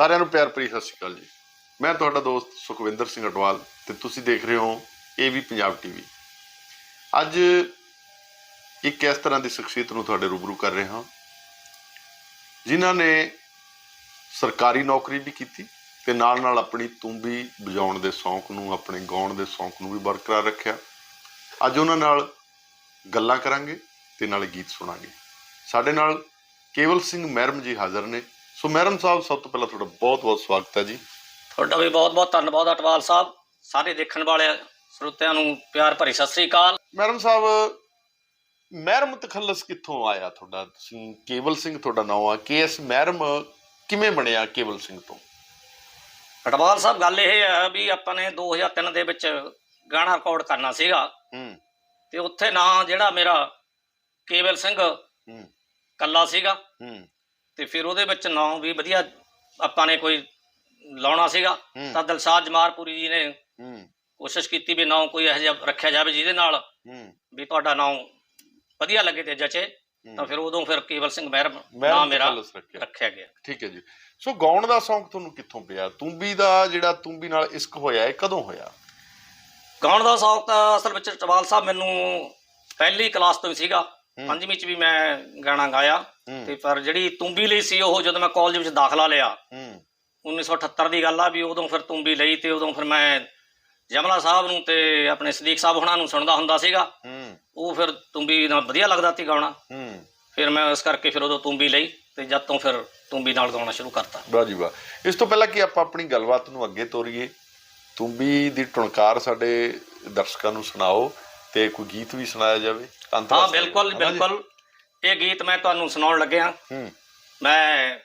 ਸਾਰਿਆਂ ਨੂੰ ਪਿਆਰ ਭਰੀ ਸਤਿ ਸ਼੍ਰੀ ਅਕਾਲ ਜੀ। ਮੈਂ ਤੁਹਾਡਾ ਦੋਸਤ ਸੁਖਵਿੰਦਰ ਸਿੰਘ ਅਟਵਾਲ ਤੇ ਤੁਸੀਂ ਦੇਖ ਰਹੇ ਹੋ ਏਵੀ ਪੰਜਾਬ ਟੀਵੀ ਅੱਜ ਇੱਕ ਇਸ ਤਰ੍ਹਾਂ ਦੀ ਸ਼ਖਸੀਅਤ ਨੂੰ ਤੁਹਾਡੇ ਰੂਬਰੂ ਕਰ ਰਹੇ ਹਾਂ, ਜਿਨ੍ਹਾਂ ਨੇ ਸਰਕਾਰੀ ਨੌਕਰੀ ਵੀ ਕੀਤੀ ਤੇ ਨਾਲ ਨਾਲ ਆਪਣੀ ਤੂੰਬੀ ਵਜਾਉਣ ਦੇ ਸ਼ੌਂਕ ਨੂੰ, ਆਪਣੇ ਗਾਉਣ ਦੇ ਸ਼ੌਂਕ ਨੂੰ ਵੀ ਬਰਕਰਾਰ ਰੱਖਿਆ। ਅੱਜ ਉਹਨਾਂ ਨਾਲ ਗੱਲਾਂ ਕਰਾਂਗੇ ਤੇ ਨਾਲੇ ਗੀਤ ਸੁਣਾਂਗੇ। ਸਾਡੇ ਨਾਲ ਕੇਵਲ ਸਿੰਘ ਮਹਿਰਮ ਜੀ ਹਾਜ਼ਰ ਨੇ। ਸੋ ਮਹਿਰਮ ਸਾਹਿਬ ਸਭ ਤੋਂ ਪਹਿਲਾਂ ਤੁਹਾਡਾ ਬਹੁਤ-ਬਹੁਤ ਸਵਾਗਤ ਹੈ ਜੀ। ਤੁਹਾਡਾ ਵੀ ਬਹੁਤ ਬਹੁਤ ਧੰਨਵਾਦ ਅਟਵਾਲ ਸਾਹਿਬ ਸਾਰੇ ਦੇਖਣ ਵਾਲੇ ਸਰੋਤਿਆਂ ਨੂੰ ਪਿਆਰ ਭਰੀ ਸਤਿ ਸ੍ਰੀ ਅਕਾਲ। ਮਹਿਰਮ ਸਾਹਿਬ ਮਹਿਰਮ ਤਖੱਲਸ ਕਿੱਥੋਂ ਆਇਆ ਤੁਹਾਡਾ? ਤੁਸੀਂ ਕੇਵਲ ਸਿੰਘ ਤੁਹਾਡਾ ਨਾਮ ਆ। ਕੇਐਸ ਮਹਿਰਮ ਕਿਵੇਂ ਬਣਿਆ ਕੇਵਲ ਸਿੰਘ ਤੋਂ? ਅਟਵਾਲ ਸਾਹਿਬ ਗੱਲ ਇਹ ਹੈ ਵੀ ਆਪਾਂ ਨੇ 2003 ਦੇ ਵਿੱਚ ਗਾਣਾ ਰਿਕਾਰਡ ਕਰਨਾ ਸੀਗਾ। ਹੂੰ। ਤੇ ਉੱਥੇ ਨਾਂ ਜਿਹੜਾ ਮੇਰਾ ਕੇਵਲ ਸਿੰਘ ਹੂੰ। ਕੱਲਾ ਸੀਗਾ। ਹੂੰ। ਤੇ ਫਿਰ ਉਹਦੇ ਵਿੱਚ ਨਾਂ ਵੀ ਵਧੀਆ ਆਪਾਂ ਨੇ ਕੋਈ ਲਾਉਣਾ ਸੀਗਾ। ਤਾਂ ਦਿਲਸ਼ਾਦ ਜਮਾਰਪੁਰੀ ਜੀ ਨੇ ਕੋਸ਼ਿਸ਼ ਕੀਤੀ ਵੀ ਨਾਂ ਕੋਈ ਇਹੋ ਜਿਹਾ ਰੱਖਿਆ ਜਾਵੇ ਜਿਹਦੇ ਨਾਲ ਵੀ ਤੁਹਾਡਾ ਨਾਂ ਵਧੀਆ ਲੱਗੇ ਤੇ ਜਚੇ। ਤਾਂ ਫਿਰ ਉਦੋਂ ਫਿਰ ਕੇਵਲ ਸਿੰਘ ਮਹਿਰਮ ਨਾਂ ਮੇਰਾ ਰੱਖਿਆ ਗਿਆ। ਠੀਕ ਹੈ ਜੀ। ਸੋ ਗਾਉਣ ਦਾ ਸ਼ੌਂਕ ਤੁਹਾਨੂੰ ਕਿੱਥੋਂ ਪਿਆ? ਤੂੰਬੀ ਦਾ ਜਿਹੜਾ ਤੂੰਬੀ ਨਾਲ ਇਸ਼ਕ ਹੋਇਆ ਇਹ ਕਦੋਂ ਹੋਇਆ? ਗਾਉਣ ਦਾ ਸ਼ੌਕ ਤਾਂ ਅਸਲ ਵਿੱਚ ਟਵਾਲ ਸਾਹਿਬ ਮੈਨੂੰ ਪਹਿਲੀ ਕਲਾਸ ਤੋਂ ਹੀ ਸੀਗਾ। ਪੰਜਵੀਂ ਚ ਵੀ ਮੈਂ ਗਾਣਾ ਗਾਇਆ ਤੇ ਪਰ ਜਿਹੜੀ ਤੁੰਬੀ ਲਈ ਸੀ ਉਹ ਜਦੋਂ ਮੈਂ ਕਾਲਜ ਵਿੱਚ ਦਾਖਲਾ ਲਿਆ ਹੂੰ। 1978 ਦੀ ਗੱਲ ਆ ਵੀ ਉਦੋਂ ਫਿਰ ਤੁੰਬੀ ਲਈ ਤੇ ਉਦੋਂ ਫਿਰ ਮੈਂ ਜਮਲਾ ਸਾਹਿਬ ਨੂੰ ਤੇ ਆਪਣੇ ਸਦੀਕ ਸਾਹਿਬ ਹੁਣਾਂ ਨੂੰ ਸੁਣਦਾ ਹੁੰਦਾ ਸੀਗਾ। ਉਹ ਫਿਰ ਤੁੰਬੀ ਨਾਲ ਵਧੀਆ ਲੱਗਦਾ ਸੀ ਗਾਉਣਾ। ਫਿਰ ਮੈਂ ਇਸ ਕਰਕੇ ਫਿਰ ਉਦੋਂ ਤੁੰਬੀ ਲਈ ਤੇ ਜਦ ਤੋਂ ਫਿਰ ਤੁੰਬੀ ਨਾਲ ਗਾਉਣਾ ਸ਼ੁਰੂ ਕਰਤਾ। ਵਾਹ ਜੀ ਵਾਹ। ਇਸ ਤੋਂ ਪਹਿਲਾਂ ਕਿ ਆਪਾਂ ਆਪਣੀ ਗੱਲਬਾਤ ਨੂੰ ਅੱਗੇ ਤੋਰੀਏ? ਤੁੰਬੀ ਦੀ ਟੁਣਕਾਰ ਸਾਡੇ ਦਰਸ਼ਕਾਂ ਨੂੰ ਸੁਣਾਓ ਤੇ ਕੋਈ ਗੀਤ ਵੀ ਸੁਣਾਇਆ ਜਾਵੇ। ਹਾਂ ਬਿਲਕੁਲ? ਬਿਲਕੁਲ। ਇਹ ਗੀਤ ਮੈਂ ਤੁਹਾਨੂੰ ਸੁਣਾਉਣ ਲੱਗਿਆ। ਹੂੰ। ਮੈਂ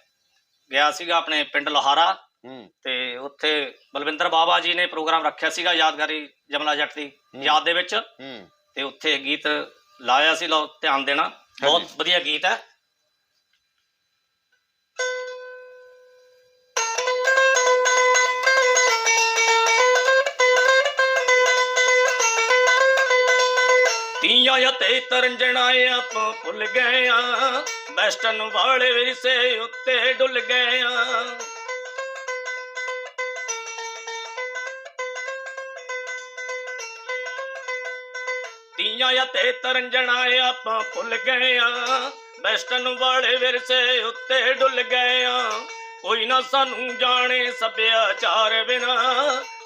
ਗਿਆ ਸੀਗਾ ਆਪਣੇ ਪਿੰਡ ਲੋਹਾਰਾ। ਹੂੰ। ਤੇ ਉੱਥੇ ਬਲਵਿੰਦਰ ਬਾਬਾ ਜੀ ਨੇ ਪ੍ਰੋਗਰਾਮ ਰੱਖਿਆ ਸੀਗਾ ਯਾਦਗਾਰੀ ਜਮਲਾ ਜੱਟ ਦੀ ਯਾਦ ਦੇ ਵਿੱਚ। ਹੂੰ। ਤੇ ਉੱਥੇ ਗੀਤ ਲਾਇਆ ਸੀ ਲਓ ਧਿਆਨ ਦੇਣਾ। ਬਹੁਤ। ਵਧੀਆ ਗੀਤ ਹੈ। ਤੀਆਂ ਤੇ ਤਰੰਜਣਾ ਆਪਾਂ ਭੁੱਲ ਗਏ ਆ। ਵੈਸਟਰਨ ਵਾਲੇ ਵਿਰਸੇ ਉੱਤੇ ਡੁੱਲ ਗਏ ਆ। ਤੀਆਂ ਤੇ ਤਰੰਜਣਾ ਆਪਾਂ ਭੁੱਲ ਗਏ ਆ। ਵੈਸਟਰਨ ਵਾਲੇ ਵਿਰਸੇ ਉੱਤੇ ਡੁੱਲ ਗਏ ਆ। ਕੋਈ ਨਾ ਸਾਨੂੰ ਜਾਣੇ ਸੱਭਿਆਚਾਰ ਬਿਨਾ।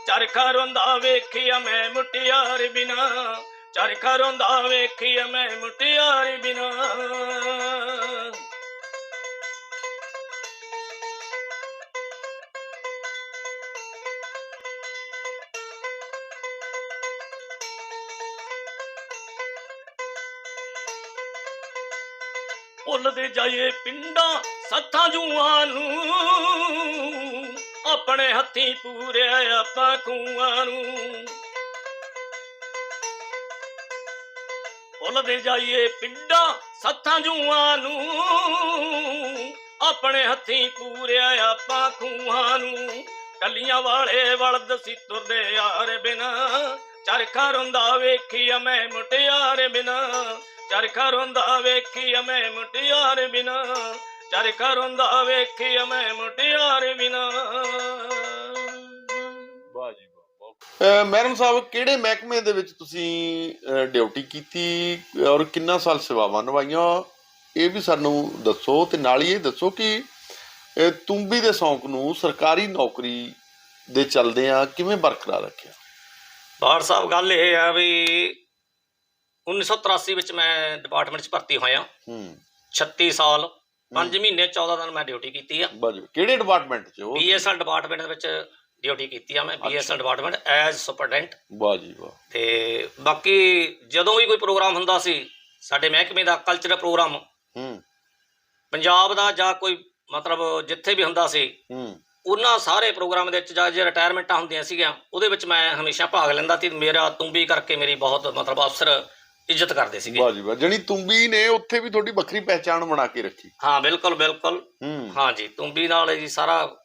ਚਰਖਾ ਰੋਂਦਾ ਵੇਖਿਆ ਮੈਂ ਮੁਟਿਆਰ ਬਿਨਾ। ਚਰਖਾ ਰੋਂਦਾ ਵੇਖਿਆ ਮੈਂ ਮੁਟਿਆਰ ਬਿਨਾ। ਭੁੱਲਦੇ ਜਾਈਏ ਪਿੰਡਾਂ ਸੱਥਾਂ ਜੂਆਂ ਨੂੰ, ਆਪਣੇ ਹੱਥੀਂ ਪੂਰਿਆ ਆਪਾਂ ਖੂਆਂ ਨੂੰ। ਭੁੱਲਦੇ ਜਾਈਏ ਪਿੰਡਾਂ ਸੱਥਾਂ ਜੂਆਂ ਨੂੰ। ਆਪਣੇ ਹੱਥੀਂ ਪੂਰਿਆ ਆਪਾਂ ਖੂਹਾਂ ਨੂੰ। ਟੱਲੀਆਂ ਵਾਲੇ ਵਲਦ ਸੀ ਤੁਰਦੇ ਯਾਰ ਬਿਨਾ। ਚਰਖਾ ਰੋਂਦਾ ਵੇਖੀ ਮੈਂ ਮੁਟਿਆਰ ਬਿਨਾ। ਚਰਖਾ ਰੋਂਦਾ ਵੇਖੀ ਮੈਂ ਮੁਟਿਆਰ ਬਿਨਾ। ਚਰਖਾ ਰੋਂਦਾ ਵੇਖੀ ਮੈਂ ਮੁਟਿਆਰ ਬਿਨਾ। ਮੈਡਮ ਸਾਹਿਬ ਕਿਹੜੇ ਮਹਿਕਮੇ ਦੇ ਵਿੱਚ ਤੁਸੀਂ ਡਿਊਟੀ ਕੀਤੀ ਔਰ ਕਿੰਨਾ ਸਾਲ ਸੇਵਾਵਾਂ ਨਿਭਾਈਆਂ? ਇਹ ਵੀ ਸਾਨੂੰ ਦੱਸੋ ਤੇ ਨਾਲ ਹੀ ਇਹ ਦੱਸੋ ਕਿ ਤੁੰਬੀ ਦੇ ਸ਼ੌਂਕ ਨੂੰ ਸਰਕਾਰੀ ਨੌਕਰੀ ਦੇ ਚਲਦੇ ਆ ਕਿਵੇਂ ਬਰਕਰਾਰ ਰੱਖਿਆ? ਬਾੜ ਸਾਹਿਬ ਗੱਲ ਇਹ ਆ ਵੀ 1983 ਵਿੱਚ ਮੈਂ ਡਿਪਾਰਟਮੈਂਟ 'ਚ ਭਰਤੀ ਹੋਇਆ। ਹੂੰ। 36 ਸਾਲ 5 ਮਹੀਨੇ 14 ਦਿਨ ਮੈਂ ਡਿਊਟੀ ਕੀਤੀ ਆ। ਬਾਜੀ ਕਿਹੜੇ ਡਿਪਾਰਟਮੈਂਟ 'ਚ ਬੀਐਸਐਲ ਡਿਪਾਰਟਮੈਂਟ ਦੇ ਵਿੱਚ ਡਿਊਟੀ ਕੀਤੀ ਆ ਮੈਂ ਬੀਐਸਐਲ ਡਿਪਾਰਟਮੈਂਟ ਐਜ਼ ਸੁਪਰਡੈਂਟ ਵਾਹ ਜੀ ਵਾਹ। ਤੇ ਬਾਕੀ ਜਦੋਂ ਵੀ ਕੋਈ ਪ੍ਰੋਗਰਾਮ ਹੁੰਦਾ ਸੀ ਸਾਡੇ ਮਹਿਕਮੇ ਦਾ ਕਲਚਰਲ ਪ੍ਰੋਗਰਾਮ ਹੂੰ। ਪੰਜਾਬ ਦਾ ਜਾਂ ਕੋਈ ਮਤਲਬ ਜਿੱਥੇ ਵੀ ਹੁੰਦਾ ਸੀ ਹੂੰ। ਉਹਨਾਂ ਸਾਰੇ ਪ੍ਰੋਗਰਾਮ ਦੇ ਵਿੱਚ ਜਾਂ ਜੇ ਰਿਟਾਇਰਮੈਂਟਾਂ ਹੁੰਦੀਆਂ ਸੀਗੀਆਂ ਉਹਦੇ ਵਿੱਚ ਮੈਂ ਹਮੇਸ਼ਾ ਭਾਗ ਲੈਂਦਾ ਸੀ। ਮੇਰਾ ਤੁੰਬੀ ਕਰਕੇ ਮੇਰੀ ਬਹੁਤ ਮਤਲਬ ਅਫਸਰ ਇੱਜ਼ਤ ਕਰਦੇ ਸੀਗੇ। ਵਾਹ ਜੀ ਵਾਹ। ਜਣੀ ਤੁੰਬੀ ਨੇ ਉੱਥੇ ਵੀ ਤੁਹਾਡੀ ਵੱਖਰੀ ਪਹਿਚਾਣ ਬਣਾ ਕੇ ਰੱਖੀ। ਹਾਂ ਬਿਲਕੁਲ ਬਿਲਕੁਲ। ਹੂੰ। ਹਾਂ ਜੀ ਤੁੰਬੀ ਨਾਲ ਜੀ ਸਾਰਾ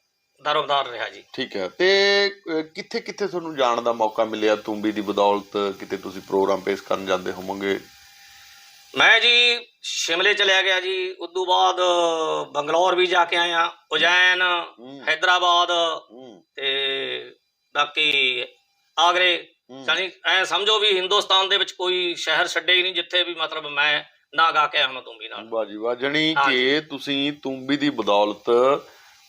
ਦਰਬਦਾਰ ਰਿਹਾ ਜੀ। ਠੀਕ ਹੈ। ਤੇ ਕਿੱਥੇ ਕਿੱਥੇ ਤੁਹਾਨੂੰ ਜਾਣ ਦਾ ਮੌਕਾ ਮਿਲਿਆ? ਤੁੰਬੀ ਦੀ ਬਦੌਲਤ ਕਿਤੇ ਤੁਸੀਂ ਪ੍ਰੋਗਰਾਮ ਪੇਸ਼ ਕਰਨ ਜਾਂਦੇ ਹੋਵੋਗੇ? ਮੈਂ ਜੀ ਸ਼ਿਮਲੇ ਚਲਿਆ ਗਿਆ ਜੀ। ਉਦੋਂ ਬਾਅਦ ਬੰਗਲੌਰ ਵੀ ਜਾ ਕੇ ਆਇਆ। ਉਜੈਨ ਹੂੰ। ਹੈਦਰਾਬਾਦ ਹੂੰ। ਤੇ ਬਾਕੀ ਆਗਰੇ। ਜਾਨੀ ਐ ਸਮਝੋ ਵੀ ਹਿੰਦੁਸਤਾਨ ਦੇ ਵਿੱਚ ਕੋਈ ਸ਼ਹਿਰ ਛੱਡੇ ਹੀ ਨਹੀਂ ਜਿੱਥੇ ਵੀ ਮਤਲਬ ਮੈਂ ਨਾ ਗਾ ਕੇ ਹਾਂ ਤੁੰਬੀ ਨਾਲ। ਵਾਹ ਜੀ ਵਾਹ। ਜਣੀ। ਕਿ ਤੁਸੀਂ ਤੁੰਬੀ ਦੀ ਬਦੌਲਤ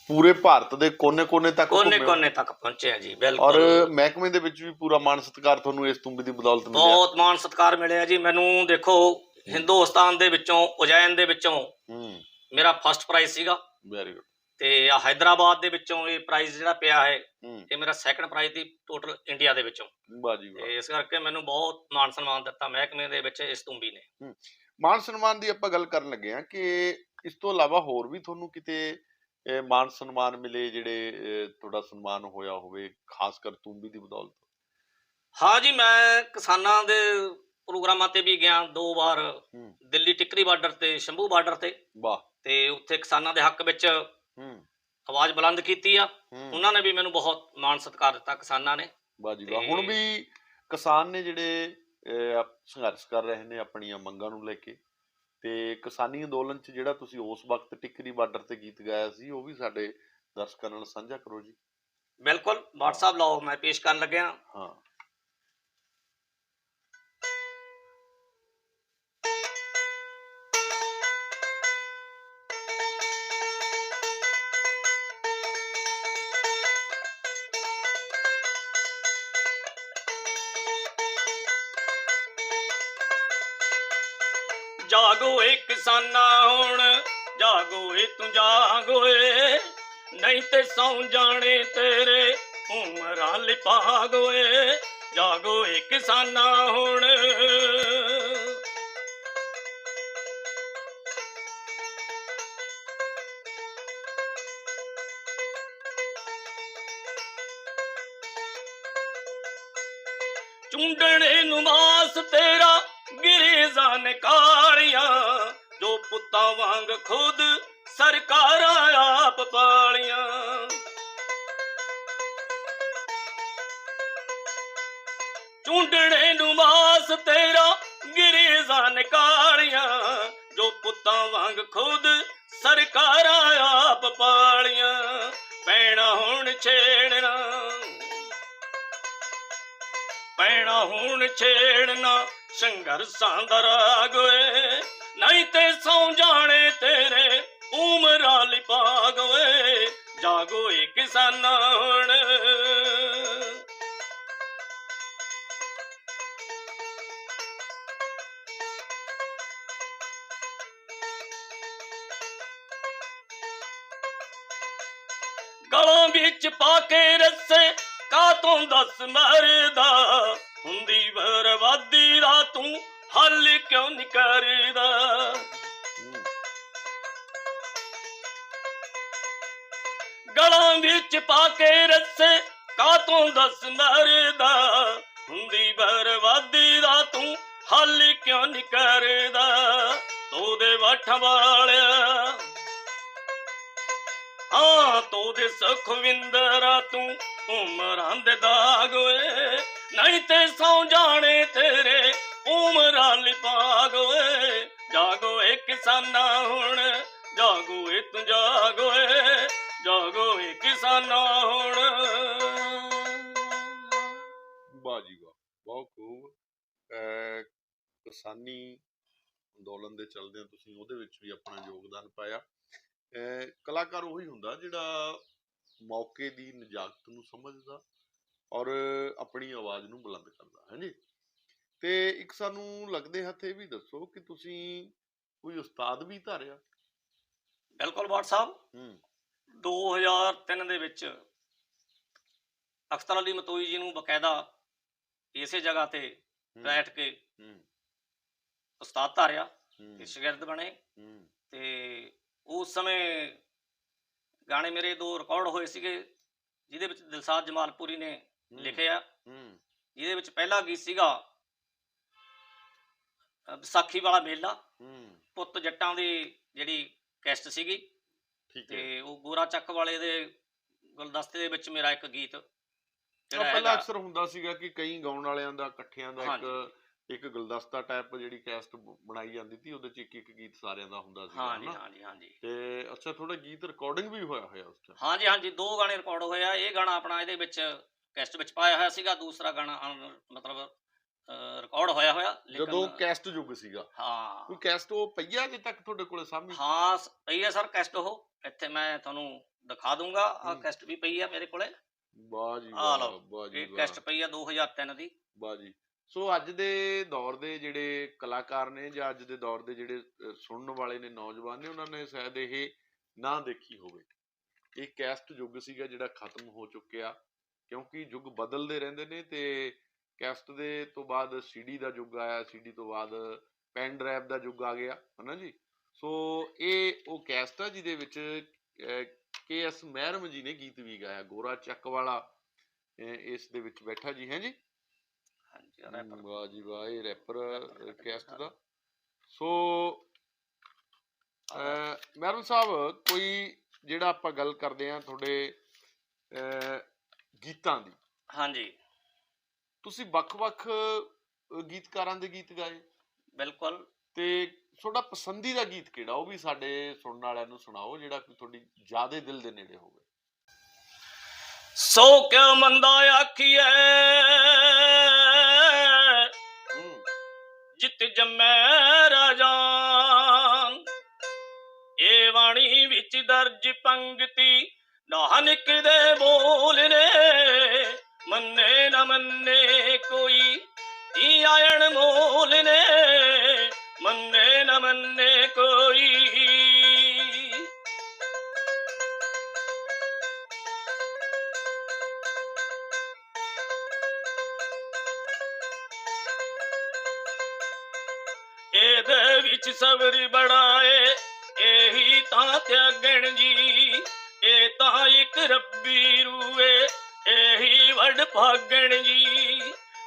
ਪੂਰੇ ਭਾਰਤ ਦੇ ਕੋਨੇ-ਕੋਨੇ ਤੱਕ ਕੋਨੇ ਘੁੰਮੇ ਹੋ। ਕੋਨੇ ਤੱਕ ਪਹੁੰਚੇ ਆ ਜੀ ਔਰ ਬਿਲਕੁਲ ਮਹਿਕਮੇ ਦੇ ਵਿੱਚ ਵੀ ਪੂਰਾ ਮਾਣ ਸਤਿਕਾਰ ਤੁਹਾਨੂੰ ਇਸ ਤੁੰਬੀ ਦੀ ਬਦੌਲਤ ਮਿਲਿਆ। ਬਹੁਤ ਮਾਣ ਸਤਿਕਾਰ ਮਿਲਿਆ ਜੀ। ਮੈਨੂੰ ਦੇਖੋ ਹਿੰਦੁਸਤਾਨ ਦੇ ਵਿੱਚੋਂ ਉਜੈਨ ਦੇ ਵਿੱਚੋਂ ਹੂੰ। ਮੇਰਾ ਫਸਟ ਪ੍ਰਾਈਜ਼ ਸੀਗਾ। ਵੈਰੀ ਗੁੱਡ ਤੇ ਆ ਹੈਦਰਾਬਾਦ ਦੇ ਵਿੱਚੋਂ ਇਹ ਪ੍ਰਾਈਜ਼ ਜਿਹੜਾ ਪਿਆ ਹੈ ਇਹ ਮੇਰਾ ਸੈਕੰਡ ਪ੍ਰਾਈਜ਼ ਦੀ ਟੋਟਲ ਇੰਡੀਆ ਦੇ ਵਿੱਚੋਂ। ਵਾਹ ਜੀ ਵਾਹ। ਇਸ ਕਰਕੇ ਮੈਨੂੰ ਬਹੁਤ ਮਾਣ ਸਨਮਾਨ ਦਿੱਤਾ ਮਹਿਕਮੇ ਦੇ ਵਿੱਚ ਇਸ ਤੁੰਬੀ ਨੇ। ਮਾਨ ਸਨਮਾਨ ਦੀ ਆਪਾਂ ਗੱਲ ਕਰਨ ਲੱਗੇ ਆ ਕਿ ਇਸ ਤੋਂ ਇਲਾਵਾ ਹੋਰ ਵੀ ਤੁਹਾਨੂੰ ਕਿਤੇ ਅਹ, ਮਾਨ ਸਨਮਾਨ ਮਿਲੇ ਜਿਹੜੇ ਤੁਹਾਡਾ ਸਨਮਾਨ ਹੋਇਆ ਹੋਵੇ ਖਾਸ ਕਰ ਤੁੰਬੀ ਦੀ ਬਦੌਲਤ। ਹਾਂ ਜੀ ਮੈਂ ਕਿਸਾਨਾਂ ਦੇ ਪ੍ਰੋਗਰਾਮਾਂ ਤੇ ਵੀ ਗਿਆ ਦੋ ਵਾਰ। ਦਿੱਲੀ ਟਿੱਕਰੀ ਬਾਰਡਰ ਤੇ ਸ਼ੰਭੂ ਬਾਰਡਰ ਤੇ। ਵਾਹ। ਤੇ ਉੱਥੇ ਕਿਸਾਨਾਂ ਦੇ ਹੱਕ ਵਿੱਚ ਹੂੰ। ਆਵਾਜ਼ ਬੁਲੰਦ ਕੀਤੀ ਆ। ਉਹਨਾਂ ਨੇ ਵੀ ਮੈਨੂੰ ਬਹੁਤ ਮਾਣ ਸਤਿਕਾਰ ਦਿੱਤਾ ਕਿਸਾਨਾਂ ਨੇ। ਵਾਹ ਜੀ ਵਾਹ। ਹੁਣ ਵੀ ਕਿਸਾਨ ਨੇ ਜਿਹੜੇ ਸੰਘਰਸ਼ ਕਰ ਰਹੇ ਨੇ ਆਪਣੀਆਂ ਮੰਗਾਂ ਨੂੰ ਲੈ ਕੇ ਤੇ ਕਿਸਾਨੀ ਅੰਦੋਲਨ 'ਚ ਜਿਹੜਾ ਤੁਸੀਂ ਉਸ ਵਕਤ ਟਿੱਕਰੀ ਬਾਰਡਰ ਤੇ ਗੀਤ ਗਾਇਆ ਸੀ ਉਹ ਵੀ ਸਾਡੇ ਦਰਸ਼ਕਾਂ ਨਾਲ ਸਾਂਝਾ ਕਰੋ ਜੀ। ਬਿਲਕੁਲ WhatsApp ਲਾਓ ਮੈਂ ਪੇਸ਼ ਕਰਨ ਲੱਗਿਆ। ਹਾਂ। ਕਿਸਾਨਾ ਹੁਣ ਜਾਗੋ ਏ, ਤੂੰ ਜਾਗੋਏ ਨਹੀਂ ਤੇ ਸੌ ਜਾਣੇ ਤੇਰੇ ਉਮਰਾਂ ਲਿਪਾਗੋ ਏ। ਜਾਗੋ ਏ ਕਿਸਾਨਾ ਹੁਣ। ਚੁੰਡਣੇ ਨੂੰ ਮਾਸ ਤੇਰਾ, ਗਿਰੇਜ਼ਾਂ ਨੇ ਪੁੱਤਾਂ ਵਾਂਗ ਖੁਦ ਸਰਕਾਰਾਂ ਆਪ ਪਾਲੀਆਂ। ਚੁੰਡਣੇ ਨੂੰ ਮਾਸ ਤੇਰਾ ਗਿਰੇਜ਼ਾਂ ਨੇ ਕਾਲੀਆਂ ਜੋ ਪੁੱਤਾਂ ਵਾਂਗ ਖੁਦ ਸਰਕਾਰਾਂ ਆਪ ਪਾਲੀਆਂ। ਪੈਣਾ ਹੁਣ ਛੇੜਨਾ, ਪੈਣਾ ਹੁਣ ਛੇੜਨਾ ਸੰਘਰਸ਼ਾਂ ਦਾ ਰਾਗ ਓਏ ਨਹੀਂ ਤੇ ਸੌ ਜਾਣੇ ਤੇਰੇ ਉਮਰਾਂ ਲਿਪਾਗ ਓਏ ਜਾਗੋ ਏ ਕਿਸਾਨਾਂ ਹੁਣ। ਗਲਾਂ ਵਿੱਚ ਪਾ ਕੇ ਰੱਸੇ ਕਾਤੋਂ ਦੱਸ ਮਰਦਾ? ਹੁੰਦੀ ਬਰਬਾਦੀ ਦਾ ਤੂੰ ਹੱਲ ਕਿਉਂ ਨਹੀਂ ਕਰਦਾ? ਗਲਾਂ ਵਿੱਚ ਪਾ ਕੇ ਰੱਸੇ ਕਾਤੋਂ ਦੱਸ ਮਰਦਾ ਹੁੰਦੀ ਬਰਬਾਦੀ ਦਾ ਤੂੰ ਹੱਲ ਕਿਉਂ ਨਹੀਂ ਕਰਦਾ? ਤੋਦੇ ਵੱਠ ਵਾਲਿਆ। ਹਾਂ ਤੋਦੇ ਸੁਖਵਿੰਦਰਾ ਤੂੰ ਉਮਰਾਂ ਦੇ ਦਾਗ ਓਏ ਨਹੀਂ ਤੇ ਸੌ ਜਾਣੇ ਤੇਰੇ ਕਿਸਾਨਾ ਹੁਣ ਜਾਗੋ ਏ ਤੂੰ ਜਾਗੋ ਏ ਜਾਗੋ ਏ ਕਿਸਾਨਾ ਹੁਣ। ਵਾਹ ਜੀ ਬਹੁਤ ਖੂਬ। ਕਿਸਾਨੀ ਅੰਦੋਲਨ ਦੇ ਚੱਲਦਿਆਂ ਤੁਸੀਂ, ਉਹਦੇ ਵਿੱਚ ਵੀ ਆਪਣਾ ਯੋਗਦਾਨ ਪਾਇਆ। ਕਲਾਕਾਰ ਉਹੀ ਹੁੰਦਾ ਜਿਹੜਾ ਮੌਕੇ ਦੀ ਨਜਾਕਤ ਨੂੰ ਸਮਝਦਾ ਔਰ ਆਪਣੀ ਆਵਾਜ਼ ਨੂੰ ਬੁਲੰਦ ਕਰਦਾ, ਹੈ ਜੀ ਤੇ ਇੱਕ ਸਾਨੂੰ ਲੱਗਦੇ ਹੱਥ ਇਹ ਵੀ ਦੱਸੋ ਕਿ ਤੁਸੀਂ ਕੋਈ ਉਸਤਾਦ ਵੀ ਧਾਰਿਆ? ਬਿਲਕੁਲ ਬਾਟ ਸਾਹਿਬ। ਹੂੰ। 2003 ਦੇ ਵਿੱਚ ਅਖਤਰ ਅਲੀ ਮਤੋਈ ਜੀ ਨੂੰ ਬਕਾਇਦਾ ਇਸੇ ਜਗ੍ਹਾ ਤੇ ਬੈਠ ਕੇ ਹੂੰ। ਉਸਤਾਦ ਧਾਰਿਆ ਤੇ ਸ਼ਾਗਿਰਦ ਬਣੇ। ਹੂੰ। ਤੇ ਉਸ ਸਮੇਂ ਗਾਣੇ ਮੇਰੇ ਦੋ ਰਿਕਾਰਡ ਹੋਏ ਸੀਗੇ ਜਿਹਦੇ ਵਿੱਚ ਦਿਲਸਾਦ ਜਮਾਲਪੁਰੀ ਨੇ ਲਿਖਿਆ। ਹੂੰ। ਜਿਹਦੇ ਵਿੱਚ ਪਹਿਲਾ ਗੀਤ ਸੀਗਾ ਵਿਸਾਖੀ ਵਾਲਾ ਮੇਲਾ। ਹੂੰ। ਪੁੱਤ ਜੱਟਾਂ ਦੀ ਜਿਹੜੀ ਕੈਸਟ ਸੀਗੀ ਠੀਕ ਹੈ। ਤੇ ਉਹ ਗੋਰਾ ਚੱਕ ਵਾਲੇ ਦੇ ਗੁਲਦਸਤੇ ਦੇ ਵਿੱਚ ਮੇਰਾ ਇੱਕ ਗੀਤ ਜਿਹੜਾ ਪਹਿਲਾਂ ਅਕਸਰ ਹੁੰਦਾ ਸੀਗਾ ਕਿ ਕਈ ਗਾਉਣ ਵਾਲਿਆਂ ਦਾ ਇਕੱਠਿਆਂ ਦਾ ਇੱਕ। ਇੱਕ ਗੁਲਦਸਤਾ ਟਾਈਪ ਜਿਹੜੀ ਕੈਸਟ ਬਣਾਈ ਜਾਂਦੀ ਸੀ ਉਹਦੇ ਚ ਇੱਕ ਇੱਕ ਗੀਤ ਸਾਰਿਆਂ ਦਾ ਹੁੰਦਾ ਸੀ ਹਾਂਜੀ ਹਾਂਜੀ ਹਾਂਜੀ। ਤੇ ਅੱਛਾ ਥੋੜਾ ਗੀਤ ਰਿਕਾਰਡਿੰਗ ਵੀ ਹੋਇਆ ਹੋਇਆ ਉਸ ਟਾਈਮ ਹਾਂਜੀ ਹਾਂਜੀ ਦੋ ਗਾਣੇ ਰਿਕਾਰਡ ਹੋਏ ਆ। ਇਹ ਗਾਣਾ ਆਪਣਾ ਇਹਦੇ ਵਿੱਚ ਕੈਸਟ ਵਿੱਚ ਪਾਇਆ ਹੋਇਆ ਸੀਗਾ ਦੂਸਰਾ ਗਾਣਾ ਮਤਲਬ ਰਿਕਾਰਡ ਹੋਇਆ ਹੋਇਆ ਜਦੋਂ ਕੈਸਟ ਯੁੱਗ ਸੀਗਾ। ਹਾਂ। ਕੋਈ ਕੈਸਟ ਉਹ ਪਈਆ ਅਜੇ ਤੱਕ ਤੁਹਾਡੇ ਕੋਲੇ ਸਾਹਮਣੇ? ਹਾਂ ਪਈ ਹੈ ਸਰ ਕੈਸਟ ਉਹ। ਇੱਥੇ ਮੈਂ ਤੁਹਾਨੂੰ ਦਿਖਾ ਦੂੰਗਾ। ਆ। ਕੈਸਟ ਵੀ ਪਈ ਹੈ ਮੇਰੇ ਕੋਲੇ। ਵਾਹ ਜੀ ਵਾਹ ਵਾਹ ਜੀ ਇਹ ਕੈਸਟ ਪਈ ਹੈ 2003 ਦੀ। ਵਾਹ ਜੀ। ਸੋ ਅੱਜ ਦੇ ਦੌਰ ਦੇ ਜਿਹੜੇ ਕਲਾਕਾਰ ਨੇ ਜਾਂ ਅੱਜ ਦੇ ਦੌਰ ਦੇ ਜਿਹੜੇ ਸੁਣਨ ਵਾਲੇ ਨੇ ਨੌਜਵਾਨ ਨੇ ਉਹਨਾਂ ਨੇ ਸ਼ਾਇਦ ਇਹ ਨਾ ਦੇਖੀ ਹੋਵੇ। ਇਹ ਕੈਸਟ ਯੁੱਗ ਸੀਗਾ ਜਿਹੜਾ ਖਤਮ ਹੋ ਚੁੱਕਿਆ। ਕਿਉਂਕਿ ਯੁੱਗ ਬਦਲਦੇ ਰਹਿੰਦੇ ਨੇ ਤੇ ਕੈਸਟ ਦੇ ਤੋਂ ਬਾਅਦ ਸੀਡੀ ਦਾ ਯੁੱਗ ਆਇਆ ਸੀਡੀ ਤੋਂ ਬਾਅਦ ਪੈਨ ਡਰਾਈਵ ਦਾ ਯੁੱਗ ਆ ਗਿਆ ਹਨਾ ਜੀ? ਸੋ ਇਹ ਉਹ ਕੈਸਟ ਆ ਜਿਹਦੇ ਵਿੱਚ ਕੇ ਐਸ ਮਹਿਰਮ ਜੀ ਨੇ ਗੀਤ ਵੀ ਗਾਇਆ ਗੋਰਾ ਚੱਕ ਵਾਲਾ ਇਸ ਦੇ ਵਿੱਚ ਬੈਠਾ ਜੀ ਹੈ ਜੀ? ਹਾਂਜੀ। ਵਾਹ ਜੀ ਵਾਹ ਇਹ ਰੈਪਰ ਕੈਸਟ ਦਾ। ਸੋ ਅਹ, ਮੈਰਮ ਸਾਹਿਬ ਕੋਈ ਜਿਹੜਾ ਆਪਾਂ ਗੱਲ ਕਰਦੇ ਆ ਤੁਹਾਡੇ ਗੀਤਾਂ ਦੀ। ਹਾਂਜੀ। ਤੁਸੀਂ ਵੱਖ-ਵੱਖ ਗੀਤਕਾਰਾਂ ਦੇ ਗੀਤ ਗਾਏ। ਬਿਲਕੁਲ। ਤੇ ਤੁਹਾਡਾ ਪਸੰਦੀਦਾ ਗੀਤ ਕਿਹੜਾ? ਉਹ ਵੀ ਸਾਡੇ ਸੁਣਨ ਵਾਲਿਆਂ ਨੂੰ ਸੁਣਾਓ ਜਿਹੜਾ ਕਿ ਤੁਹਾਡੀ ਜ਼ਿਆਦਾ ਦਿਲ ਦੇ ਨੇੜੇ ਹੋਵੇ। ਸੋ ਕਿਆ ਮੰਦਾ ਆਖੀਐ? ਹੂੰ। ਜਿਤ ਜੰਮੈ ਰਾਜਾਨ ਇਹ ਬਾਣੀ ਵਿੱਚ ਦਰਜ ਪੰਗਤੀ ਨਾਨਕ ਦੇ ਬੋਲ ਨੇ। ਮੰਨੇ ਨਾ ਮੰਨੇ ਕੋਈ ਈ ਆਇਣ ਮੋਲ ਨੇ ਮੰਨੇ ਨਾ ਮੰਨੇ ਕੋਈ ਇਹਦੇ ਵਿੱਚ ਸਬਰ ਬੜਾਏ ਇਹੀ ਤਾਂ ਤਿਆਗਣ ਜੀ ਇਹ ਤਾਂ ਇੱਕ ਰੱਬੀ ਰੂਏ ਇਹੀ ਵੱਡ ਭਾਗਣ ਜੀ।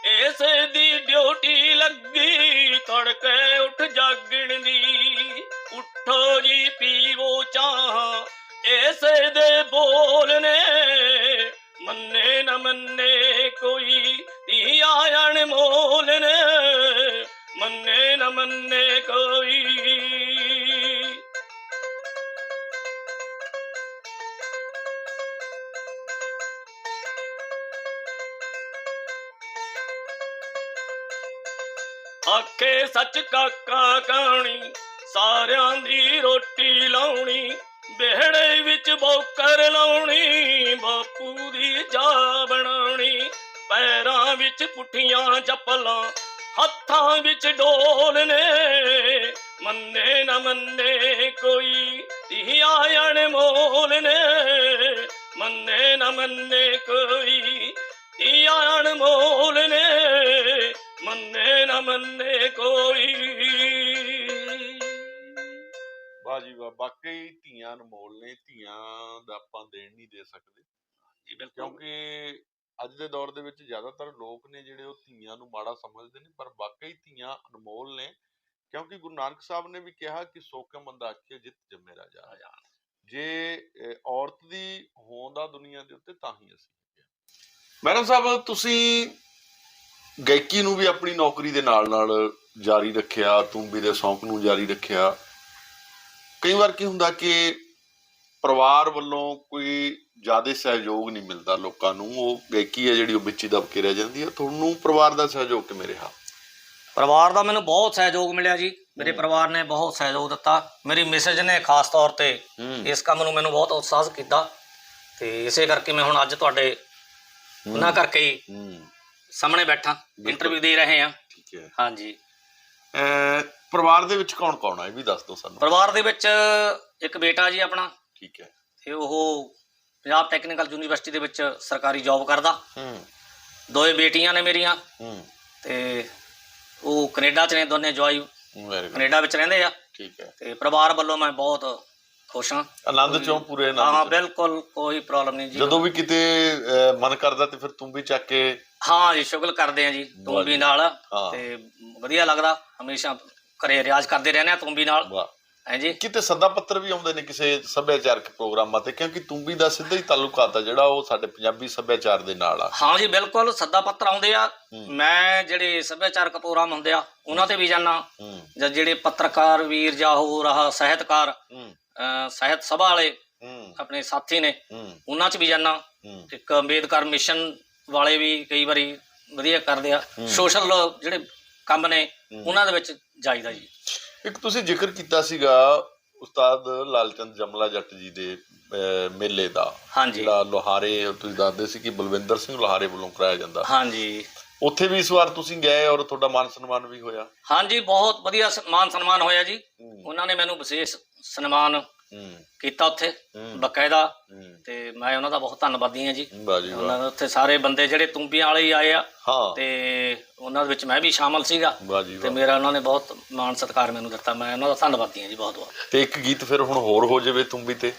ਇਸੇ ਦੀ ਡਿਊਟੀ ਲੱਗੀ, ਤੜਕੇ ਉੱਠ ਜਾਗਣ ਦੀ। ਉੱਠੋ ਜੀ, ਪੀਵੋ ਚਾਹ, ਇਸੇ ਦੇ ਬੋਲ ਨੇ। ਮੰਨੇ ਨਾ ਮੰਨੇ ਆਖੇ ਸੱਚ ਕਾਕਾ ਕਹਾਣੀ ਸਾਰਿਆਂ ਦੀ ਰੋਟੀ ਲਾਉਣੀ ਬਿਹੜੇ ਵਿੱਚ ਬੋਕਰ ਲਾਉਣੀ, ਬਾਪੂ ਦੀ ਜਾ ਬਣਾਉਣੀ, ਪੈਰਾਂ ਵਿੱਚ ਪੁੱਠੀਆਂ ਚੱਪਲਾਂ, ਹੱਥਾਂ ਵਿੱਚ ਡੋਲ ਨੇ, ਮੰਨੇ ਨਾ ਮੰਨੇ ਕੋਈ ਧੀ ਆਇਣ ਮੋਲ ਨੇ, ਮੰਨੇ ਨਾ ਮੰਨੇ ਕੋਈ ਧੀ ਆਇਣ ਮੋਲ ਨੇ। ਮੰਨੇ ਨਾ ਮੰਨੇ ਕੋਈ। ਵਾਹ ਜੀ ਵਾਹ ਵਾਕਈ ਧੀਆਂ ਅਨਮੋਲ ਨੇ ਧੀਆਂ ਦਾ ਆਪਾਂ ਦੇਣ ਨਹੀਂ ਦੇ ਸਕਦੇ। ਜੀ ਬਿਲਕੁਲ। ਕਿਉਂਕਿ ਅੱਜ ਦੇ ਦੌਰ ਦੇ ਵਿੱਚ ਜ਼ਿਆਦਾਤਰ ਲੋਕ ਨੇ ਜਿਹੜੇ ਉਹ ਧੀਆਂ ਨੂੰ ਮਾੜਾ ਸਮਝਦੇ ਨੇ ਪਰ ਵਾਕਈ ਧੀਆਂ ਅਨਮੋਲ ਨੇ। ਕਿਉਂਕਿ ਗੁਰੂ ਨਾਨਕ ਸਾਹਿਬ ਨੇ ਵੀ ਕਿਹਾ ਕਿ ਸੋਕਮ ਬੰਦਾ ਆਖੇ ਜਿੱਤ ਜੰਮੇ ਰਾਜਾ। ਜੇ ਔਰਤ ਦੀ ਹੋਂਦ ਆ ਦੁਨੀਆ ਦੇ ਉੱਤੇ ਤਾਂ ਹੀ ਅਸੀਂ। ਮੈਡਮ ਸਾਹਿਬ ਤੁਸੀਂ ਗਾਇਕੀ ਨੂੰ ਵੀ ਆਪਣੀ ਨੌਕਰੀ ਦੇ ਨਾਲ ਨਾਲ ਜਾਰੀ ਰੱਖਿਆ ਤੁੰਬੀ ਦੇ ਸ਼ੌਂਕ ਨੂੰ ਜਾਰੀ ਰੱਖਿਆ। ਕਈ ਵਾਰ ਕੀ ਹੁੰਦਾ ਕਿ ਪਰਿਵਾਰ ਵੱਲੋਂ ਕੋਈ ਜ਼ਿਆਦਾ ਸਹਿਯੋਗ ਨਹੀਂ ਮਿਲਦਾ ਲੋਕਾਂ ਨੂੰ। ਉਹ ਗਾਇਕੀ ਹੈ ਜਿਹੜੀ ਉਹ ਵਿੱਚ ਹੀ ਦਬ ਕੇ ਰਹਿ ਜਾਂਦੀ ਹੈ। ਤੁਹਾਨੂੰ ਪਰਿਵਾਰ ਦਾ ਸਹਿਯੋਗ ਕਿਵੇਂ ਰਿਹਾ? ਪਰਿਵਾਰ ਦਾ ਮੈਨੂੰ ਬਹੁਤ ਸਹਿਯੋਗ ਮਿਲਿਆ ਜੀ। ਮੇਰੇ। ਪਰਿਵਾਰ ਨੇ ਬਹੁਤ ਸਹਿਯੋਗ ਦਿੱਤਾ। ਮੇਰੀ ਮਿਸਜ ਨੇ ਖਾਸ ਤੌਰ ਤੇ ਇਸ ਕੰਮ ਨੂੰ ਮੈਨੂੰ ਬਹੁਤ ਉਤਸ਼ਾਹਿਤ ਕੀਤਾ। ਤੇ ਇਸੇ ਕਰਕੇ ਮੈਂ ਹੁਣ ਅੱਜ ਤੁਹਾਡੇ ਉਹਨਾਂ ਕਰਕੇ ਹੂੰ। ਸਾਹਮਣੇ ਬੈਠਾ। ਇੰਟਰਵਿਊ ਦੇ ਰਹੇ ਠੀਕ ਹੈ। ਹਾਂਜੀ। ਪਰਿਵਾਰ ਦੇ ਵਿੱਚ ਕੌਣ ਕੌਣ ਹੈ ਇਹ ਵੀ ਦੱਸ ਦਿਓ ਸਾਨੂੰ। ਪਰਿਵਾਰ ਦੇ ਵਿੱਚ ਇੱਕ ਬੇਟਾ ਜੀ ਆਪਣਾ। ਠੀਕ ਹੈ। ਤੇ ਉਹ ਪੰਜਾਬ ਟੈਕਨੀਕਲ ਯੂਨੀਵਰਸਿਟੀ ਦੇ ਵਿੱਚ ਸਰਕਾਰੀ ਜੌਬ ਕਰਦਾ। ਹੂੰ। ਦੋਏ ਬੇਟੀਆਂ ਨੇ ਮੇਰੀਆਂ। ਹੂੰ। ਤੇ ਉਹ ਕੈਨੇਡਾ 'ਚ ਨੇ ਦੋਨੇ ਜਵਾਈ ਵੈਰੀ ਗੁੱਡ ਕੈਨੇਡਾ ਵਿੱਚ ਰਹਿੰਦੇ ਆ। ਠੀਕ ਹੈ। ਤੇ ਪਰਿਵਾਰ ਵੱਲੋਂ ਮੈਂ ਬਹੁਤ ਖੁਸ਼ ਹਾਂ। ਆਨੰਦ ਚੋਂ ਪੂਰੇ ਹਾਂ ਆਨੰਦ ਚੋਂ। ਬਿਲਕੁਲ ਕੋਈ ਪ੍ਰੋਬਲਮ ਨਹੀਂ ਜੀ। ਜਦੋਂ ਵੀ ਕਿਤੇ ਅਹ, ਮਨ ਕਰਦਾ ਤੇ ਫਿਰ ਤੂੰ ਵੀ ਚੱਕ ਕੇ ਹਾਂ ਜੀ ਸ਼ੁਗਲ ਕਰਦੇ ਆ ਜੀ ਤੂੰਬੀ ਨਾਲ। ਹਾਂ। ਤੇ ਵਧੀਆ ਲੱਗਦਾ ਹਮੇਸ਼ਾ ਘਰੇ ਰਿਆਜ਼ ਕਰਦੇ ਰਹਿੰਦੇ ਆ ਤੂੰਬੀ ਨਾਲ। ਵਾਹ। ਹਾਂਜੀ ਕਿਤੇ ਸੱਦਾ ਪੱਤਰ ਵੀ ਆਉਂਦੇ ਨੇ ਕਿਸੇ ਸੱਭਿਆਚਾਰਕ ਪ੍ਰੋਗਰਾਮਾਂ ਤੇ ਕਿਉਂਕਿ ਤੁੰਬੀ ਦਾ ਸਿੱਧਾ ਹੀ ਤਾਲੁਕਾਤ ਆ ਜਿਹੜਾ ਉਹ ਸਾਡੇ ਪੰਜਾਬੀ ਸੱਭਿਆਚਾਰ ਦੇ ਨਾਲ ਆ। ਹਾਂ ਜੀ ਬਿਲਕੁਲ ਸੱਦਾ ਪੱਤਰ ਆਉਂਦੇ ਆ। ਹੂੰ। ਮੈਂ ਜਿਹੜੇ ਸੱਭਿਆਚਾਰਕ ਪ੍ਰੋਗਰਾਮ ਹੁੰਦੇ ਆ ਉਹਨਾਂ ਤੇ ਵੀ ਜਾਣਾ ਹੂੰ। ਜਾਂ ਜਿਹੜੇ ਪੱਤਰਕਾਰ ਵੀਰ ਜਾਂ ਹੋਰ ਆਹ ਸਾਹਿਤਕਾਰ ਹੂੰ। ਅਹ ਸਾਹਿਤ ਸਭਾ ਵਾਲੇ ਹੂੰ। ਆਪਣੇ ਸਾਥੀ ਨੇ ਹੂੰ। ਉਹਨਾਂ 'ਚ ਵੀ ਜਾਣਾ ਹੂੰ। ਇੱਕ ਅੰਬੇਦਕਰ ਮਿਸ਼ਨ ਵਾਲੇ ਵੀ ਕਈ ਵਾਰੀ ਵਧੀਆ ਕਰਦੇ ਆ। ਹੂੰ। ਸੋਸ਼ਲ ਜਿਹੜੇ ਕੰਮ ਨੇ ਹੂੰ। ਉਹਨਾਂ ਦੇ ਵਿੱਚ ਜਾਈਦਾ ਜੀ। ਇੱਕ ਤੁਸੀਂ ਜ਼ਿਕਰ ਕੀਤਾ ਸੀਗਾ ਉਸਤਾਦ ਲਾਲਚੰਦ ਜਮਲਾ ਜੱਟ ਜੀ ਦੇ ਅਹ, ਮੇਲੇ ਦਾ। ਹਾਂਜੀ। ਜਿਹੜਾ ਲੋਹਾਰੇ ਤੁਸੀਂ ਦੱਸਦੇ ਸੀ ਕਿ ਬਲਵਿੰਦਰ ਸਿੰਘ ਲੋਹਾਰੇ ਵੱਲੋਂ ਕਰਾਇਆ ਜਾਂਦਾ। ਹਾਂਜੀ। ਉੱਥੇ ਵੀ ਇਸ ਵਾਰ ਤੁਸੀਂ ਗਏ ਔਰ ਤੁਹਾਡਾ ਮਾਨ ਸਨਮਾਨ ਵੀ ਹੋਇਆ? ਹਾਂਜੀ ਬਹੁਤ ਵਧੀਆ ਸ- ਮਾਨ ਸਨਮਾਨ ਹੋਇਆ ਜੀ। ਹੂੰ। ਉਹਨਾਂ ਨੇ ਮੈਨੂੰ ਵਿਸ਼ੇਸ਼ ਸਨਮਾਨ ਕੀਤਾ ਉੱਥੇ ਬਕਾਇਦਾ। ਤੇ ਮੈਂ ਉਹਨਾਂ ਦਾ ਬਹੁਤ ਧੰਨਵਾਦੀ ਹਾਂ ਜੀ। ਉਹਨਾਂ ਵਾਹ। ਦੇ ਉੱਥੇ ਸਾਰੇ ਬੰਦੇ ਜਿਹੜੇ ਤੁੰਬੀਆਂ ਵਾਲੇ ਹੀ ਆਏ ਆ ਹਾਂ। ਤੇ ਉਹਨਾਂ ਦੇ ਵਿੱਚ ਮੈਂ ਵੀ ਸ਼ਾਮਲ ਸੀਗਾ। ਤੇ ਵਾਹ। ਮੇਰਾ ਉਹਨਾਂ ਨੇ ਬਹੁਤ ਮਾਣ ਸਤਿਕਾਰ ਮੈਨੂੰ ਦਿੱਤਾ। ਮੈਂ ਉਹਨਾਂ ਦਾ ਧੰਨਵਾਦੀ ਹਾਂ ਜੀ ਬਹੁਤ ਬਹੁਤ। ਤੇ ਇੱਕ ਗੀਤ ਫਿਰ ਹੁਣ ਹੋਰ ਹੋ ਜਾਵੇ ਤੁੰਬੀ ਤੇ।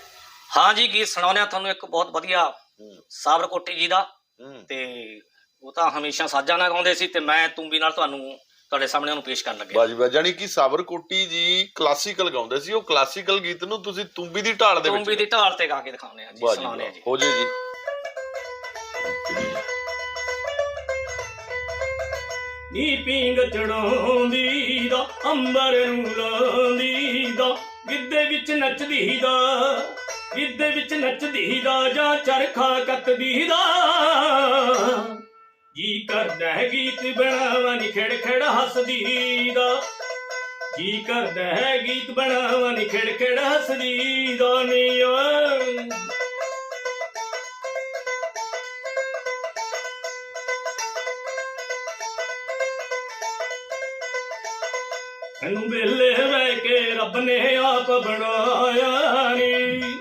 ਹਾਂ ਜੀ ਗੀਤ ਸੁਣਾਉਂਦੇ ਆ ਤੁਹਾਨੂੰ ਇੱਕ ਬਹੁਤ ਵਧੀਆ ਸਾਬਰ ਕੋਟੀ ਜੀ ਦਾ। ਹੂੰ। ਤੇ ਉਹ ਤਾਂ ਹਮੇਸ਼ਾ ਸਾਜਾਂ ਨਾਲ ਗਾਉਂਦੇ ਸੀ। ਤੇ ਮੈਂ ਤੁੰਬੀ ਨਾਲ ਤੁਹਾਨੂੰ ਤੁਹਾਡੇ ਸਾਹਮਣੇ ਉਹਨੂੰ ਪੇਸ਼ ਕਰਨ ਲੱਗਿਆ ਬਾਜੀ ਵਾਹ ਜਾਨੀ ਕਿ ਸਾਬਰਕੋਟੀ ਜੀ ਕਲਾਸੀਕਲ ਗਾਉਂਦੇ ਸੀ। ਉਹ ਕਲਾਸੀਕਲ ਗੀਤ ਨੂੰ ਤੁਸੀਂ ਤੁੰਬੀ ਦੀ ਢਾਲ ਦੇ ਵਿੱਚ ਤੁੰਬੀ ਦੀ ਢਾਲ ਤੇ ਗਾ ਕੇ ਦਿਖਾਉਂਦੇ ਆ ਜੀ ਵਾਹ ਜੀ ਸੁਣਾਉਂਦੇ ਆ ਵਾਹ। ਜੀ। ਹੋ ਜੇ ਜੀ। ਨੀ ਪਿੰਗ ਚੜਾਉਂਦੀ ਦਾ ਅੰਬਰ ਨੂੰ ਲਾਉਂਦੀ ਦਾ ਗਿੱਧੇ ਵਿੱਚ ਨੱਚਦੀ ਦਾ ਗਿੱਧੇ ਵਿੱਚ ਨੱਚਦੀ ਦਾ ਜਾਂ ਚਰਖਾ ਕੱਤਦੀ ਦਾ। ਜੀ ਕਰਦਾ ਹੈ ਗੀਤ ਬਣਾਵਾਂ ਨੀ ਖਿੜਖੜ ਖੜ ਹੱਸਦੀ ਦਾ। ਜੀ ਕਰਦਾ ਹੈ ਗੀਤ ਬਣਾਵਾਂ ਨੀ, ਖੜ ਖੜ ਹੱਸਦੀ ਦਾ ਨੀ ਓਏ ਇਹਨੂੰ ਵੇਲੇ ਰਹਿ ਕੇ ਰੱਬ ਨੇ ਆਪ ਬਣਾਇਆ ਨੀ।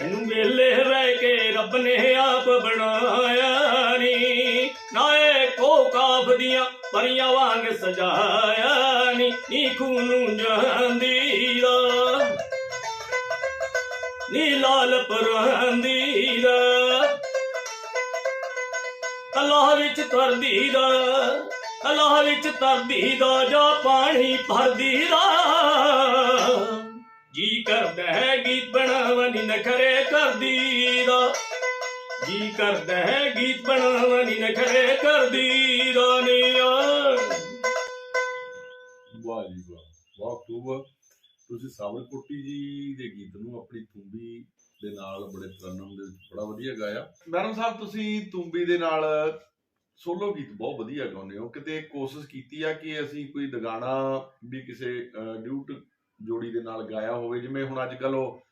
ਇਹਨੂੰ ਵੇਲੇ ਰਹਿ ਕੇ ਰੱਬ ਨੇ ਆਪ ਬਣਾਇਆ ਨੀ। ਨਾਏ ਕੋ ਕਾਫ ਦੀਆਂ ਪਰੀਆਂ ਵਾਂਗ ਸਜਾਇਆ ਨੀ। ਨੀ ਖੂਨ ਜਾਂਦੀ ਦਾ। ਨੀ ਲਾਲ ਪਰਾਂਦੀ ਦਾ। ਅੱਲਾਹ ਵਿੱਚ ਤਰਦੀ ਦਾ। ਅੱਲਾਹ ਵਿੱਚ ਤਰਦੀ ਦਾ ਜਾ ਪਾਣੀ ਭਰਦੀ ਦਾ। ਕਰਦਾ ਹੈ ਗੀਤ ਬਣਾਵਨ ਨਖਰੇ ਕਰਦੀ ਦਾ ਜੀ ਕਰਦਾ ਹੈ ਗੀਤ ਬਣਾਵਨ ਨਖਰੇ ਕਰਦੀ ਦਾ ਨੀ ਓਏ ਵਾਹ ਜੀ ਵਾਹ ਵਾਹ, ਖੂਬ ਤੁਸੀਂ ਸਾਵਰਕੋਟੀ ਜੀ ਦੇ ਗੀਤ ਨੂੰ ਆਪਣੀ ਤੁੰਬੀ ਦੇ ਨਾਲ ਬੜੇ ਤਰਨਮ ਦੇ ਵਿੱਚ ਬੜਾ ਵਧੀਆ ਗਾਇਆ। ਮੈਡਮ ਸਾਹਿਬ, ਤੁਸੀਂ ਤੁੰਬੀ ਦੇ ਨਾਲ ਸੋਲੋ ਗੀਤ ਬਹੁਤ ਵਧੀਆ ਗਾਉਂਦੇ ਹੋ। ਕਿਤੇ ਕੋਸ਼ਿਸ਼ ਕੀਤੀ ਆ ਕਿ ਅਸੀਂ ਕੋਈ ਦਗਾਣਾ ਵੀ ਕਿਸੇ ਡਿਊਟ ਜੋੜੀ ਦੇ ਨਾਲ ਗਾਇਆ ਹੋਵੇ ਜਿਵੇਂ ਹੁਣ ਅੱਜ ਕੱਲ ਉਹ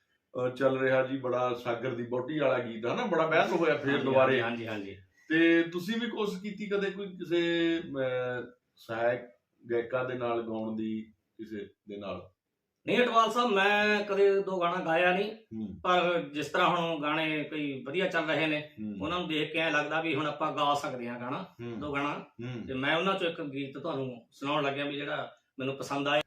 ਚੱਲ ਰਿਹਾ ਜੀ ਬੜਾ ਸਾਗਰ ਦੀ ਬੋਟੀ ਵਾਲਾ ਗੀਤ ਹੈ ਨਾ ਬੜਾ ਬਹਿਸ ਹੋਇਆ ਫੇਰ ਦੁਬਾਰੇ। ਹਾਂਜੀ ਹਾਂਜੀ। ਤੇ ਤੁਸੀਂ ਵੀ ਕੋਸ਼ਿਸ਼ ਕੀਤੀ ਕਦੇ ਕੋਈ ਕਿਸੇ ਸਹਾਇਕ ਗਾਇਕਾਂ ਦੇ ਨਾਲ ਗਾਉਣ ਦੀ ਕਿਸੇ ਦੇ ਨਾਲ? ਨਹੀਂ ਅਟਵਾਲ ਸਾਹਿਬ ਮੈਂ ਕਦੇ ਦੋ ਗਾਣਾ ਗਾਇਆ ਨਹੀਂ ਪਰ ਜਿਸ ਤਰ੍ਹਾਂ ਹੁਣ ਗਾਣੇ ਕਈ ਵਧੀਆ ਚੱਲ ਰਹੇ ਨੇ ਉਹਨਾਂ ਨੂੰ ਦੇਖ ਕੇ ਐ ਲੱਗਦਾ ਵੀ ਹੁਣ ਆਪਾਂ ਗਾ ਸਕਦੇ ਹਾਂ ਗਾਣਾ ਦੋ ਗਾਣਾ। ਤੇ ਮੈਂ ਉਹਨਾਂ ਚੋਂ ਇੱਕ ਗੀਤ ਤੁਹਾਨੂੰ ਸੁਣਾਉਣ ਲੱਗਿਆ ਵੀ ਜਿਹੜਾ ਮੈਨੂੰ ਪਸੰਦ ਆਇਆ।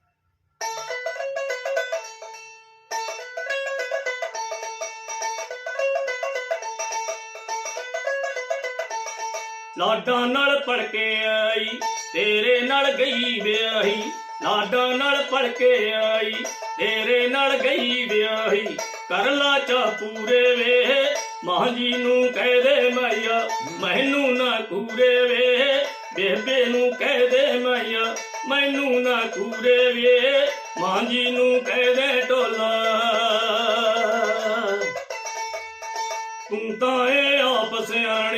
ਲਾਡਾਂ ਨਾਲ ਪੜ ਕੇ ਆਈ, ਤੇਰੇ ਨਾਲ ਗਈ ਵਿਆਹੀ। ਲਾਡਾਂ ਨਾਲ ਪੜ ਕੇ ਆਈ, ਤੇਰੇ ਨਾਲ ਗਈ ਵਿਆਹੀ। ਕਰ ਲਾ ਚਾ ਪੂਰੇ ਵੇ, ਮਾਂ ਜੀ ਨੂੰ ਕਹਿ ਦੇ ਮਾਇਆ, ਮੈਨੂੰ ਨਾ ਕੂਰੇ ਵੇ। ਬੇਬੇ ਨੂੰ ਕਹਿ ਦੇ ਮਾਇਆ, ਮੈਨੂੰ ਨਾ ਕੂਰੇ ਵੇ। ਮਾਂ ਜੀ ਨੂੰ ਕਹਿ ਦੇ ਟੋਲਾ। ਤੂੰ ਤਾਂ ਏ ਆਪਸ ਸਿਆਣੀ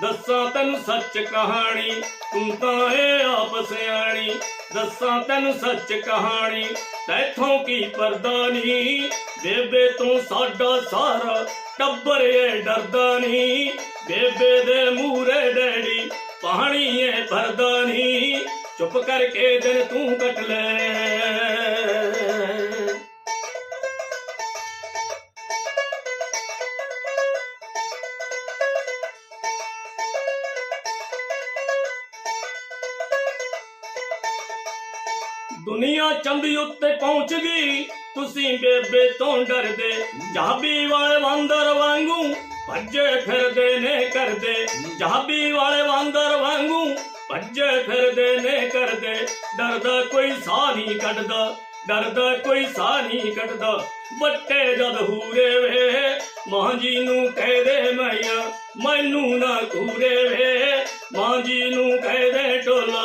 ਦੱਸਾਂ ਤੈਨੂੰ ਸੱਚ ਕਹਾਣੀ, ਤੂੰ ਤਾਂ ਏ ਆਪ ਸਿਆਣੀ। ਦੱਸਾਂ ਤੈਨੂੰ ਸੱਚ ਕਹਾਣੀ, ਤੈਥੋਂ ਕੀ ਪਰਦਾ ਨੀ ਬੇਬੇ ਤੂੰ ਸਾਡਾ ਸਾਰਾ ਟੱਬਰ ਏ ਡਰਦਾ ਨੀ ਬੇਬੇ ਦੇ ਮੂਰੇ ਡੈਡੀ, ਪਾਣੀ ਏ ਭਰਦਾ ਨੀ ਚੁੱਪ ਕਰਕੇ ਦਿਨ ਤੂੰ ਕੱਟ ਲੈ। ਪਹੁੰਚ ਗਈ, ਤੁਸੀਂ ਬੇਬੇ ਤੋਂ ਡਰਦੇ। ਜਾਬੀ ਵਾਲੇ ਵਾਂਦਰ ਵਾਂਗੂ ਭੱਜੇ ਫਿਰਦੇ ਨੇ ਕਰਦੇ। ਜਾਬੀ ਵਾਲੇ ਵਾਂਦਰ ਵਾਂਗੂ ਭੱਜੇ ਫਿਰਦੇ ਨੇ ਕਰਦੇ। ਡਰਦਾ ਕੋਈ ਸਾਹ ਨਹੀਂ ਕੱਢਦਾ, ਡਰਦਾ ਕੋਈ ਸਾਹ ਨਹੀਂ ਕੱਢਦਾ। ਵੱਟੇ ਜਦ ਹੂਰੇ ਵੇ, ਮਾਂ ਜੀ ਨੂੰ ਕਹਿ ਦੇ ਮੈया ਮੈਨੂੰ ਨਾ ਕੂਰੇ ਵੇ। ਮਾਂ ਜੀ ਨੂੰ ਕਹਿ ਦੇ ਟੋਲਾ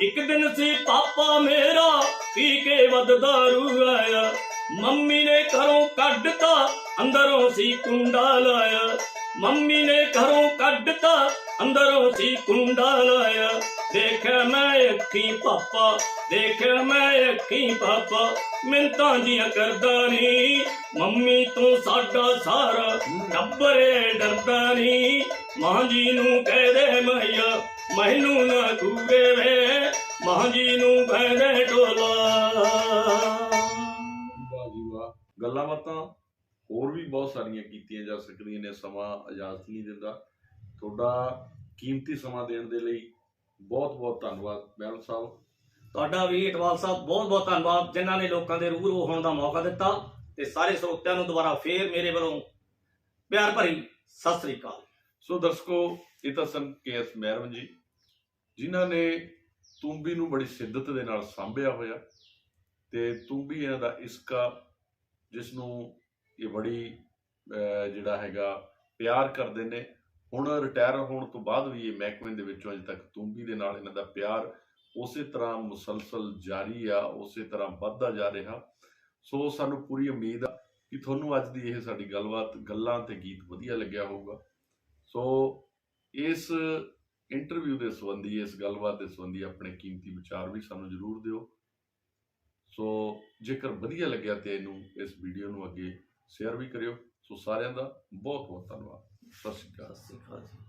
ਇੱਕ ਦਿਨ ਸੀ ਪਾਪਾ ਮੇਰਾ, ਪੀ ਕੇ ਵੱਧਦਾ ਦਾਰੂ ਆਇਆ। ਮੰਮੀ ਨੇ ਘਰੋਂ ਕੱਢਤਾ, ਅੰਦਰੋਂ ਸੀ ਕੁੰਡਾ ਲਾਇਆ। ਮੰਮੀ ਨੇ ਘਰੋਂ ਕੱਢਤਾ ਅੰਦਰੋਂ ਸੀ ਕੁੰਡਾ ਲਾਇਆ। ਦੇਖਿਆ ਮੈਂ ਅੱਖੀ ਪਾਪਾ, ਦੇਖਿਆ ਮੈਂ ਅੱਖੀ ਪਾਪਾ। ਮਿੰਤਾਂ ਜੀਆਂ ਕਰਦਾ ਨਹੀਂ ਮੰਮੀ ਤੂੰ ਸਾਡਾ ਸਾਰਾ ਟੱਬਰੇ ਡਰਦਾ ਨਹੀਂ ਮਾਂ ਜੀ ਨੂੰ ਕਹਿ ਦੇ ਮੈया ਮੈਨੂੰ ਨਾ ਕੂਵੇ ਵੇ। ਮਾਂ ਜੀ ਨੂੰ ਕਹਿ ਦੇ ਟੋਲਾ ਵਾਹ ਜੀ ਵਾਹ। ਗੱਲਾਂ ਬਾਤਾਂ ਹੋਰ ਵੀ ਬਹੁਤ ਸਾਰੀਆਂ ਕੀਤੀਆਂ ਜਾ ਸਕਦੀਆਂ ਨੇ ਸਮਾਂ ਇਜਾਜ਼ਤ ਨਹੀਂ ਦਿੰਦਾ। ਤੁਹਾਡਾ ਕੀਮਤੀ ਸਮਾਂ ਦੇਣ ਦੇ ਲਈ ਬਹੁਤ ਬਹੁਤ ਧੰਨਵਾਦ ਮਹਿਲ ਸਾਹਿਬ। ਤੁਹਾਡਾ ਵੀ ਇਕਬਾਲ ਸਾਹਿਬ ਬਹੁਤ ਬਹੁਤ ਧੰਨਵਾਦ ਜਿਨ੍ਹਾਂ ਨੇ ਲੋਕਾਂ ਦੇ ਰੂਬਰੂ ਹੋਣ ਦਾ ਮੌਕਾ ਦਿੱਤਾ ਤੇ ਸਾਰੇ ਸਰੋਤਿਆਂ ਨੂੰ ਦੁਬਾਰਾ ਫੇਰ ਮੇਰੇ ਵੱਲੋਂ ਪਿਆਰ ਭਰੀ ਸਤਿ ਸ੍ਰੀ ਅਕਾਲ। ਸੋ ਦਰਸ਼ਕੋ ਇਹ ਤਾਂ ਸਨ ਕੇਐਸ ਮਹਿਰਵਨ ਜੀ ਜਿਨ੍ਹਾਂ ਨੇ ਤੁੰਬੀ ਨੂੰ ਬੜੀ ਸਿੱਧਤ ਦੇ ਨਾਲ ਸਾਂਭਿਆ ਹੋਇਆ ਤੇ ਤੁੰਬੀ ਇਹਨਾਂ ਦਾ ਇਸਕਾ ਜਿਸ ਨੂੰ ਇਹ ਬੜੀ ਜਿਹੜਾ ਹੈਗਾ ਪਿਆਰ ਕਰਦੇ ਨੇ। ਹੁਣ ਰਿਟਾਇਰ ਹੋਣ ਤੋਂ ਬਾਅਦ ਵੀ ਇਹ ਮਹਿਕਮੇ ਦੇ ਵਿੱਚੋਂ ਅਜੇ ਤੱਕ ਤੂੰਬੀ ਦੇ ਨਾਲ ਇਹਨਾਂ ਦਾ ਪਿਆਰ ਉਸੇ ਤਰ੍ਹਾਂ ਮੁਸਲਸਲ ਜਾਰੀ ਆ, ਉਸੇ ਤਰ੍ਹਾਂ ਵੱਧਦਾ ਜਾ ਰਿਹਾ। ਸੋ ਸਾਨੂੰ ਪੂਰੀ ਉਮੀਦ ਆ ਕਿ ਤੁਹਾਨੂੰ ਅੱਜ ਦੀ ਇਹ ਸਾਡੀ ਗੱਲਬਾਤ ਗੱਲਾਂ ਤੇ ਗੀਤ ਵਧੀਆ ਲੱਗਿਆ ਹੋਊਗਾ। ਸੋ ਇਸ ਇੰਟਰਵਿਊ ਦੇ ਸੰਬੰਧੀ, ਇਸ ਗੱਲਬਾਤ ਦੇ ਸੰਬੰਧੀ ਆਪਣੇ ਕੀਮਤੀ ਵਿਚਾਰ ਵੀ ਸਾਨੂੰ ਜ਼ਰੂਰ ਦਿਓ। ਸੋ ਜੇਕਰ ਵਧੀਆ ਲੱਗਿਆ ਤੇ ਇਹਨੂੰ, ਇਸ ਵੀਡੀਓ ਨੂੰ ਅੱਗੇ ਸ਼ੇਅਰ ਵੀ ਕਰਿਓ। ਸੋ ਸਾਰਿਆਂ ਦਾ ਬਹੁਤ ਬਹੁਤ ਧੰਨਵਾਦ। ਸਤਿ ਸ਼੍ਰੀ ਅਕਾਲ। ਸਤਿ ਸ੍ਰੀ ਅਕਾਲ ਜੀ।